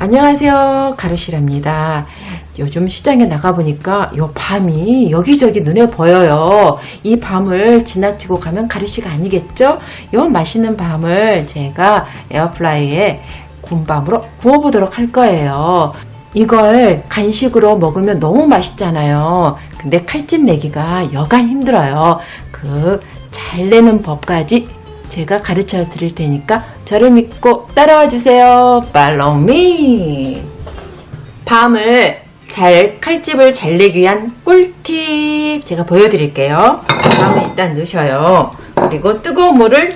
안녕하세요. 가르시랍니다. 요즘 시장에 나가보니까 요 밤이 여기저기 눈에 보여요. 이 밤을 지나치고 가면 가르시가 아니겠죠? 요 맛있는 밤을 제가 에어프라이에 군밤으로 구워보도록 할 거예요. 이걸 간식으로 먹으면 너무 맛있잖아요. 근데 칼집 내기가 여간 힘들어요. 그 잘 내는 법까지 제가 가르쳐 드릴 테니까 저를 믿고 따라와 주세요. Follow me. 밤을 잘 칼집을 잘 내기 위한 꿀팁 제가 보여드릴게요. 밤을 일단 넣으셔요. 그리고 뜨거운 물을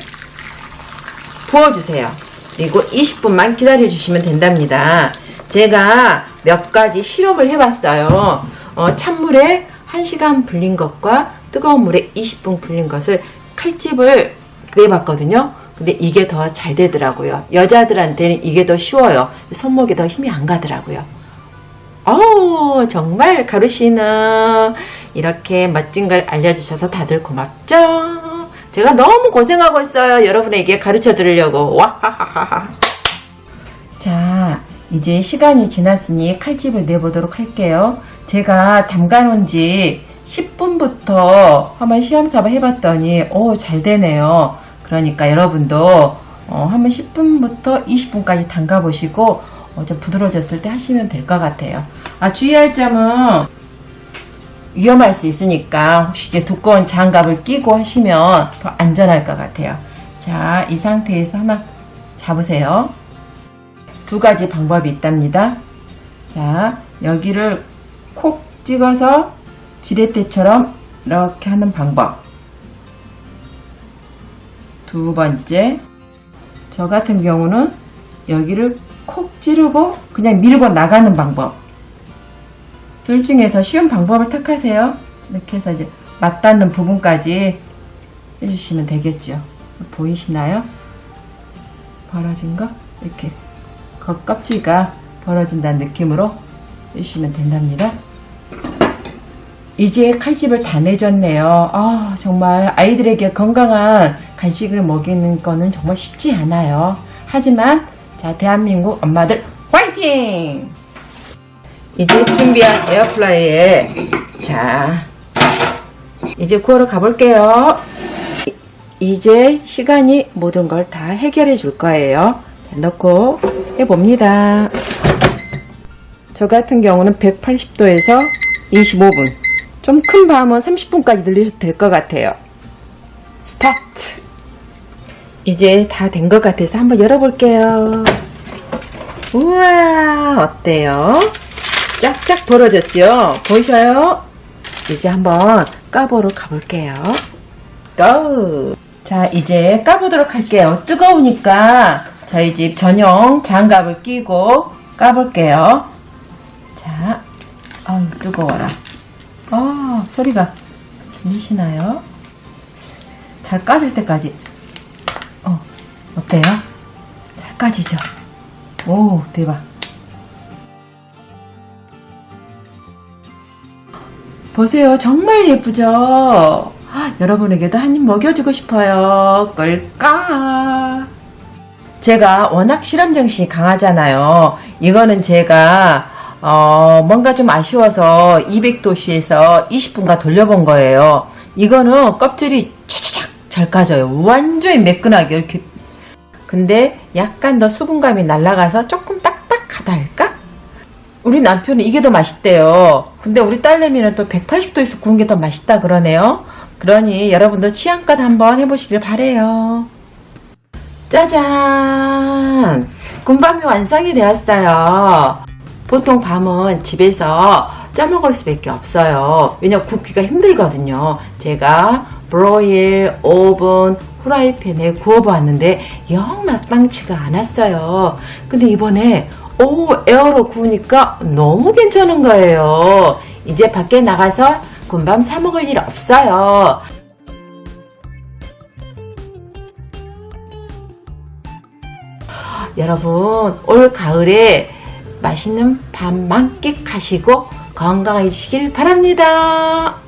부어주세요. 그리고 20분만 기다려 주시면 된답니다. 제가 몇 가지 실험을 해봤어요. 어, 찬물에 1시간 불린 것과 뜨거운 물에 20분 불린 것을 칼집을 내봤거든요. 근데 이게 더 잘 되더라고요. 여자들한테는 이게 더 쉬워요. 손목에 더 힘이 안 가더라고요. 어 정말 가루씨는 이렇게 멋진 걸 알려주셔서 다들 고맙죠? 제가 너무 고생하고 있어요. 여러분에게 가르쳐 드리려고. 와하하하. 자, 이제 시간이 지났으니 칼집을 내보도록 할게요. 제가 담가놓은 지 10분부터 한번 시험사바 해봤더니, 오, 잘 되네요. 그러니까 여러분도 어, 한번 10분부터 20분까지 담가 보시고, 어, 좀 부드러워졌을 때 하시면 될 것 같아요. 아, 주의할 점은 위험할 수 있으니까 혹시 이렇게 두꺼운 장갑을 끼고 하시면 더 안전할 것 같아요. 자, 이 상태에서 하나 잡으세요. 두 가지 방법이 있답니다. 자, 여기를 콕 찍어서 지렛대처럼 이렇게 하는 방법. 두 번째, 저 같은 경우는 여기를 콕 찌르고 그냥 밀고 나가는 방법. 둘 중에서 쉬운 방법을 택하세요. 이렇게 해서 이제 맞닿는 부분까지 해주시면 되겠죠. 보이시나요? 벌어진 거? 이렇게 겉 껍질가 벌어진다는 느낌으로 해주시면 된답니다. 이제 칼집을 다 내줬네요. 아, 정말 아이들에게 건강한 간식을 먹이는 거는 정말 쉽지 않아요. 하지만, 자, 대한민국 엄마들 화이팅! 이제 준비한 에어프라이에, 자, 이제 구워러 가볼게요. 이- 이제 시간이 모든 걸 다 해결해 줄 거예요. 자, 넣고 해봅니다. 저 같은 경우는 180도에서 25분. 좀 큰 밤은 30분까지 늘리셔도 될 것 같아요. 스타트! 이제 다 된 것 같아서 한번 열어볼게요. 우와, 어때요? 쫙쫙 벌어졌죠? 보이셔요? 이제 한번 까보러 가볼게요. 고! 자, 이제 까보도록 할게요. 뜨거우니까 저희 집 전용 장갑을 끼고 까볼게요. 자, 아유, 뜨거워라. 아, 소리가 들리시나요? 잘 까질 때까지. 어, 어때요? 잘 까지죠? 오, 대박. 보세요. 정말 예쁘죠? 아, 여러분에게도 한 입 먹여주고 싶어요. 끌까? 제가 워낙 실험 정신이 강하잖아요. 이거는 제가 어, 뭔가 좀 아쉬워서 200도씨에서 20분간 돌려본 거예요. 이거는 껍질이 차차착 잘 까져요. 완전히 매끈하게 이렇게. 근데 약간 더 수분감이 날아가서 조금 딱딱하다 할까? 우리 남편은 이게 더 맛있대요. 근데 우리 딸내미는 또 180도에서 구운 게 더 맛있다 그러네요. 그러니 여러분도 취향껏 한번 해보시길 바래요. 짜잔! 군밤이 완성이 되었어요. 보통 밤은 집에서 쪄먹을 수밖에 없어요. 왜냐 굽기가 힘들거든요. 제가 브로일, 오븐, 후라이팬에 구워보았는데 영 마땅치가 않았어요. 근데 이번에 오 에어로 구우니까 너무 괜찮은 거예요. 이제 밖에 나가서 군밤 사 먹을 일 없어요. 여러분 올 가을에 맛있는 밤 만끽하시고 건강해지시길 바랍니다.